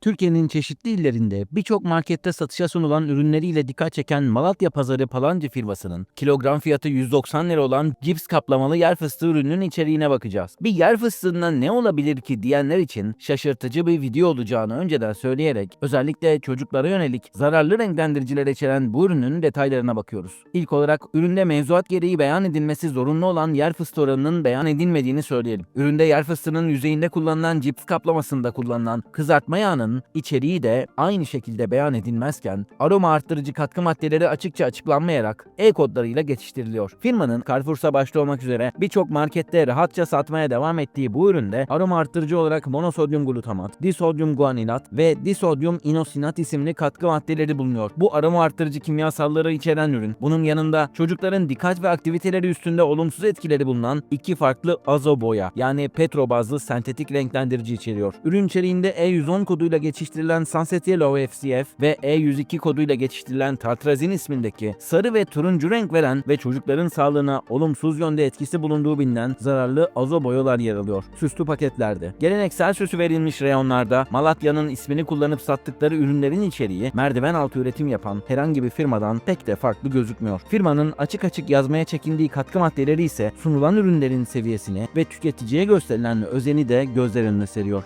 Türkiye'nin çeşitli illerinde birçok markette satışa sunulan ürünleriyle dikkat çeken Malatya Pazarı Palancı firmasının kilogram fiyatı 190 lira olan cips kaplamalı yer fıstığı ürününün içeriğine bakacağız. Bir yer fıstığından ne olabilir ki diyenler için şaşırtıcı bir video olacağını önceden söyleyerek özellikle çocuklara yönelik zararlı renklendiriciler içeren bu ürünün detaylarına bakıyoruz. İlk olarak üründe mevzuat gereği beyan edilmesi zorunlu olan yer fıstığı oranının beyan edilmediğini söyleyelim. Üründe yer fıstığının yüzeyinde kullanılan cips kaplamasında kullanılan kızartma yağının içeriği de aynı şekilde beyan edilmezken aroma arttırıcı katkı maddeleri açıkça açıklanmayarak e-kodlarıyla geçiştiriliyor. Firmanın Carrefour'sa başta olmak üzere birçok markette rahatça satmaya devam ettiği bu üründe aroma arttırıcı olarak monosodyum glutamat, disodyum guanilat ve disodyum inosinat isimli katkı maddeleri bulunuyor. Bu aroma arttırıcı kimyasalları içeren ürün. Bunun yanında çocukların dikkat ve aktiviteleri üstünde olumsuz etkileri bulunan iki farklı azo boya yani petro bazlı sentetik renklendirici içeriyor. Ürün içeriğinde E110 koduyla geçiştirilen Sunset Yellow FCF ve E102 koduyla geçiştirilen Tartrazin ismindeki sarı ve turuncu renk veren ve çocukların sağlığına olumsuz yönde etkisi bulunduğu bilinen zararlı azo boyalar yer alıyor. Süslü paketlerde. Geleneksel süsü verilmiş reyonlarda Malatya'nın ismini kullanıp sattıkları ürünlerin içeriği merdiven altı üretim yapan herhangi bir firmadan pek de farklı gözükmüyor. Firmanın açık açık yazmaya çekindiği katkı maddeleri ise sunulan ürünlerin seviyesini ve tüketiciye gösterilen özeni de gözler önüne seriyor.